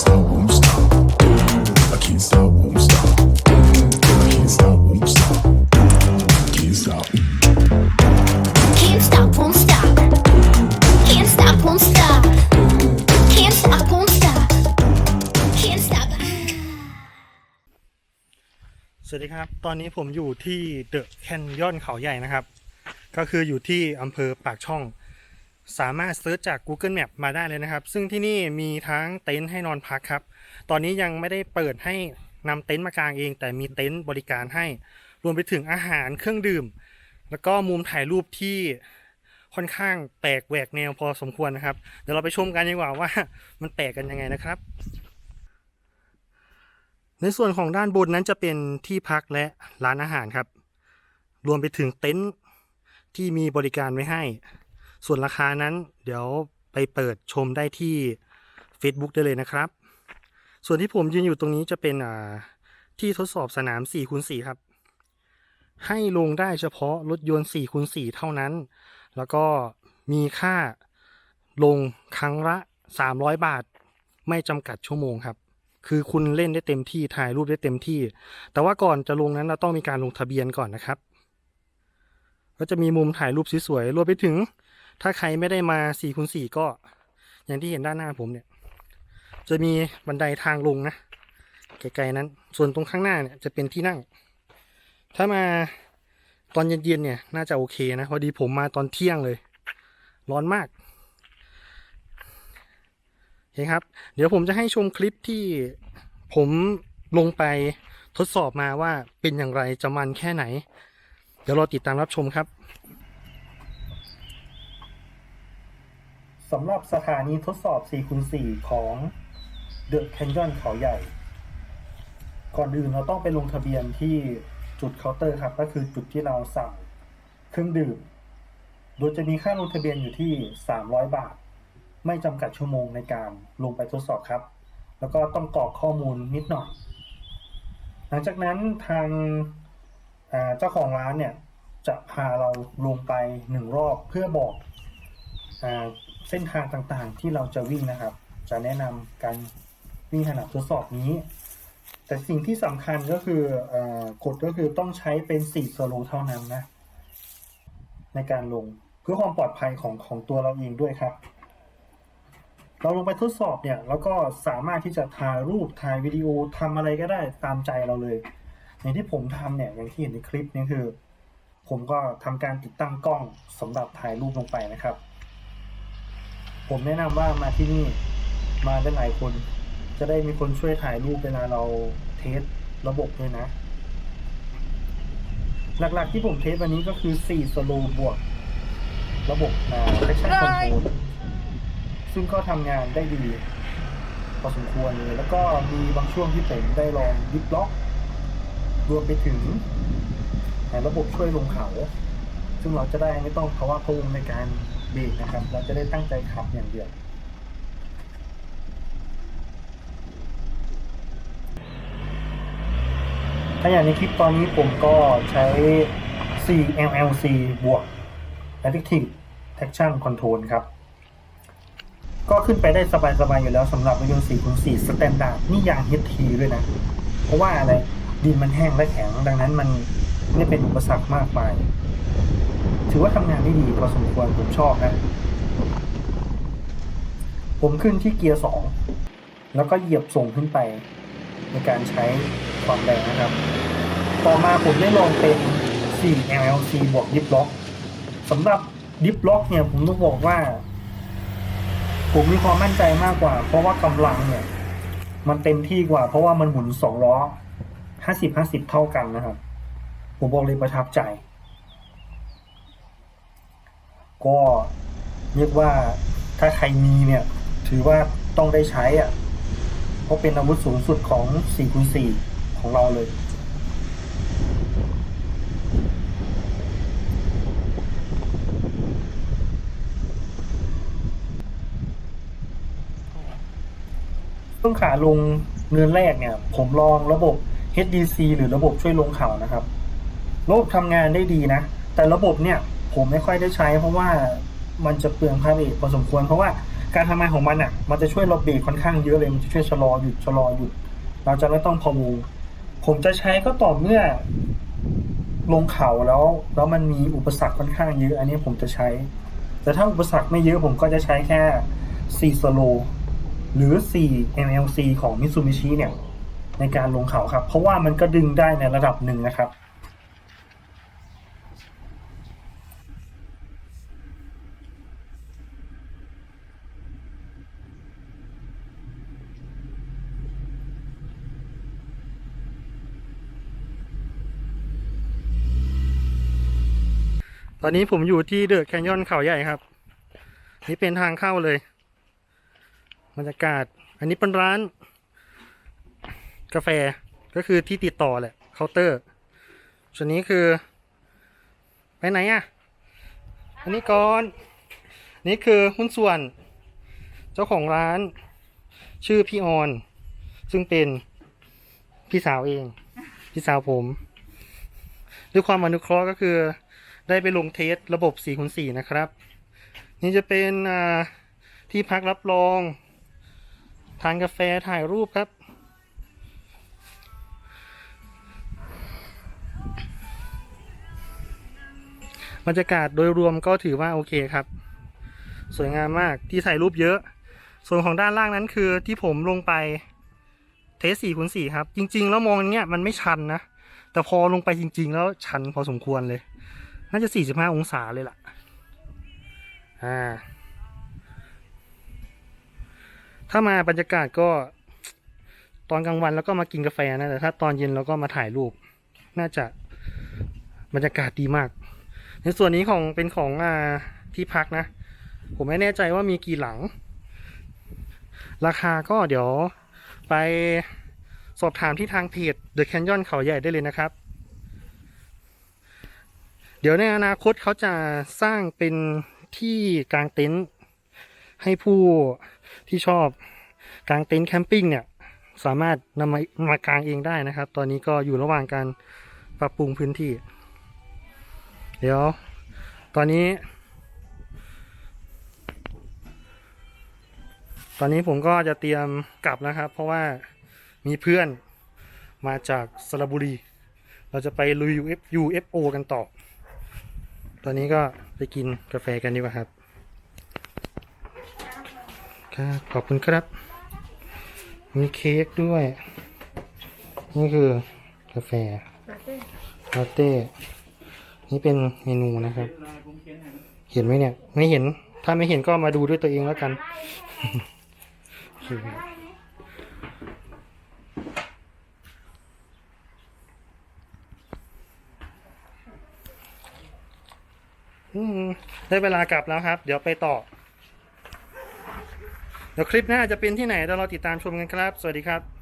สวัสดีครับ ตอนนี้ผมอยู่ที่เดอะแคนยอนเขาใหญ่นะครับ ก็คืออยู่ที่อำเภอปากช่อง สามารถเซิร์ชจาก Google Map มาได้เลยนะครับ ซึ่งที่นี่มีทั้งเต็นท์ให้นอนพักครับ ตอนนี้ยังไม่ได้เปิดให้นำเต็นท์มากางเอง แต่มีเต็นท์บริการให้ รวมไปถึงอาหารเครื่องดื่ม แล้วก็มุมถ่ายรูปที่ค่อนข้างแปลกแหวกแนวพอสมควรนะครับ เดี๋ยวเราไปชมกันดีกว่าว่ามันแปลกกันยังไงนะครับ ในส่วนของด้านบนนั้นจะเป็นที่พักและร้านอาหารครับ รวมไปถึงเต็นท์ที่มีบริการไว้ให้ ส่วนราคานั้นเดี๋ยวไปเปิดชมได้ที่ Facebook ได้เลยนะครับ ส่วนที่ผมยืนอยู่ตรงนี้จะเป็นที่ทดสอบสนาม4คูณ4ครับ ให้ลงได้เฉพาะรถยนต์4คูณ4เท่านั้น แล้วก็มีค่าลงครั้งละ 300 บาท ไม่จำกัดชั่วโมงครับ คือคุณเล่นได้เต็มที่ถ่ายรูปได้เต็มที่ แต่ว่าก่อนจะลงนั้นเราต้องมีการลงทะเบียนก่อนนะครับ ก็จะมีมุมถ่ายรูปสวยๆรวมไปถึง ถ้าใครไม่ได้มา4คูณ4ก็ อย่างที่เห็นด้านหน้าผมเนี่ย จะมีบันไดทางลงนะไกลๆนั้น ส่วนตรงข้างหน้าเนี่ยจะเป็นที่นั่ง ถ้ามาตอนเย็นๆเนี่ยน่าจะโอเคนะพอดีผมมาตอนเที่ยงเลย ร้อนมากโอเคครับ เดี๋ยวผมจะให้ชมคลิปที่ผมลงไปทดสอบมาว่าเป็นอย่างไรจะมันแค่ไหน เดี๋ยวรอติดตามรับชมครับ สำหรับสถานีทดสอบ4คูณ4ของ The Canyon เขาใหญ่ ก่อนอื่นเราต้องไปลงทะเบียนที่จุดเคาน์เตอร์ครับ ก็คือจุดที่เราสั่งเครื่องดื่ม โดยจะมีค่าลงทะเบียนอยู่ที่ 300 บาท ไม่จำกัดชั่วโมงในการลงไปทดสอบครับ แล้วก็ต้องกรอกข้อมูลนิดหน่อย หลังจากนั้นทางเจ้าของร้านเนี่ยจะพาเราลงไปหนึ่งรอบเพื่อบอกอ เส้นทางต่างๆ ที่เราจะวิ่งนะครับ จะแนะนำการวิ่งขนาดทดสอบนี้ แต่สิ่งที่สำคัญก็คืออกฎก็คือต้องใช้เป็น4สโลเท่านั้นนะ ในการลงเพื่อความปลอดภัยของของตัวเราเองด้วยครับ เราลงไปทดสอบเนี่ยแล้วก็สามารถที่จะถ่ายรูปถ่ายวิดีโอทำอะไรก็ได้ตามใจเราเลย อย่างที่ผมทำเนี่ยอย่างที่เห็นในคลิปนี้คือ ผมก็ทำการติดตั้งกล้องสำหรับถ่ายรูปลงไปนะครับ ผมแนะนำว่ามาที่นี่มาได้หลายคน จะได้มีคนช่วยถ่ายรูปเวลาเราเทสระบบด้วยนะ หลักๆที่ผมเทสวันนี้ก็คือ 4 สโลบวก ระบบอ่า traction control ซึ่งก็ทำงานได้ดีพอสมควรเลยแล้วก็มีบางช่วงที่ผมได้ลองดิฟล็อกรวมไปถึงระบบช่วยลงเขา ซึ่งเราจะได้ไม่ต้องภาวะพะวงในการ เบรกนะครับ เราจะได้ตั้งใจขับอย่างเดียว ถ้าอย่างในคลิปตอนนี้ผมก็ใช้ CMLC บวก Adaptive Traction Control ครับ ก็ขึ้นไปได้สบายๆอยู่แล้วสำหรับรถยนต์4คูณ4สแตนดาร์ดนี่ยาง HT ด้วยนะ เพราะว่าอะไรดินมันแห้งและแข็ง ดังนั้นมันไม่เป็นอุปสรรคมากมาย ถือว่าทำงานได้ดีพอสมควรผมชอบนะ ผมขึ้นที่เกียร์สองแล้วก็เหยียบส่งขึ้นไป ในการใช้ความแรงนะครับ ต่อมาผมได้ลองเป็น 4 LLC บวกดิฟล็อกสำหรับดิฟล็อกเนี่ยผมต้องบอกว่า ผมมีความมั่นใจมากกว่า เพราะว่ากำลังเนี่ย มันเต็มที่กว่า เพราะว่ามันหมุนสองล้อห้าสิบห้าสิบเท่ากันนะครับ ผมบอกเลยประทับใจ ก็เรียกว่าถ้าใครมีเนี่ย ถือว่าต้องได้ใช้อะ เพราะเป็นอาวุธสูงสุดของ4คูณ4ของเราเลยช่วงขาลงเนินแรกเนี่ย ผมลองระบบ HDC หรือระบบช่วยลงเขานะครับ ระบบทำงานได้ดีนะ แต่ระบบเนี่ย ผมไม่ค่อยได้ใช้ เพราะว่ามันจะเปลืองพาเบรกพอสมควร เพราะว่าการทำงานของมันอะ มันจะช่วยเราเบรกค่อนข้างเยอะเลยมันจะช่วยชะลอหยุดชะลอหยุด เราจะไม่ต้องพะวงผมจะใช้ก็ต่อเมื่อ ลงเขาแล้ว แล้วมันมีอุปสรรคค่อนข้างเยอะ อันนี้ผมจะใช้ แต่ถ้าอุปสรรคไม่เยอะผมก็จะใช้แค่4 slow หรือ 4 MLC ของ Mitsubishi เนี่ย ในการลงเขาครับ เพราะว่ามันก็ดึงได้ในระดับหนึ่งนะครับ ตอนนี้ผมอยู่ที่เดอะแคนยอนเขาใหญ่ครับ นี่เป็นทางเข้าเลยบรรยากาศ อันนี้เป็นร้าน กาแฟก็คือที่ติดต่อแหละเคาน์เตอร์ ส่วนนี้คือ ไปไหนอะ อันนี้ก่อน นี่คือหุ้นส่วน เจ้าของร้าน ชื่อพี่ออน ซึ่งเป็นพี่สาวเอง พี่สาวผม ด้วยความอนุเคราะห์ก็คือ ได้ไปลงเทสระบบ4คูณ4นะครับ นี่จะเป็นที่พักรับรอง ทานกาแฟถ่ายรูปครับ บรรยากาศโดยรวมก็ถือว่าโอเคครับ สวยงามมากที่ถ่ายรูปเยอะ ส่วนของด้านล่างนั้นคือที่ผมลงไปเทส4คูณ4ครับ จริง ๆ แล้วมองอย่างเงี้ยมันไม่ชันนะ แต่พอลงไปจริง ๆ แล้วชันพอสมควรเลย น่าจะ45องศาเลยล่ะ อ่า ถ้ามาบรรยากาศก็ ตอนกลางวันแล้วก็มากินกาแฟนะ แต่ถ้าตอนเย็นเราก็มาถ่ายรูป น่าจะบรรยากาศดีมาก ในส่วนนี้ของเป็นของอ่าที่พักนะ ผมไม่แน่ใจว่ามีกี่หลัง ราคาก็เดี๋ยวไปสอบถามที่ทางเพจ The Canyon เขาใหญ่ได้เลยนะครับ เดี๋ยวในอนาคตเขาจะสร้างเป็นที่กางเต็นท์ให้ผู้ที่ชอบกางเต็นท์แคมปิ้งเนี่ย สามารถนำมามากางเองได้นะครับ ตอนนี้ก็อยู่ระหว่างการปรับปรุงพื้นที่ เดี๋ยว ตอนนี้ ตอนนี้ผมก็จะเตรียมกลับนะครับ เพราะว่ามีเพื่อนมาจากสระบุรี เราจะไปลุย UFO กันต่อ อนนี้ก็ไปกินกาแฟกันดีกว่าครับ ครับขอบคุณครับ มีเค้กด้วย นี่คือกาแฟลาเต้ นี่เป็นเมนูนะครับ เห็นไหมเนี่ย ไม่เห็น ถ้าไม่เห็นก็มาดูด้วยตัวเองแล้วกันโอเคครับ อืมได้เวลากลับแล้วครับ เดี๋ยวไปต่อ เดี๋ยวคลิปหน้าจะเป็นที่ไหนเดี๋ยวเราติดตามชมกันครับ สวัสดีครับ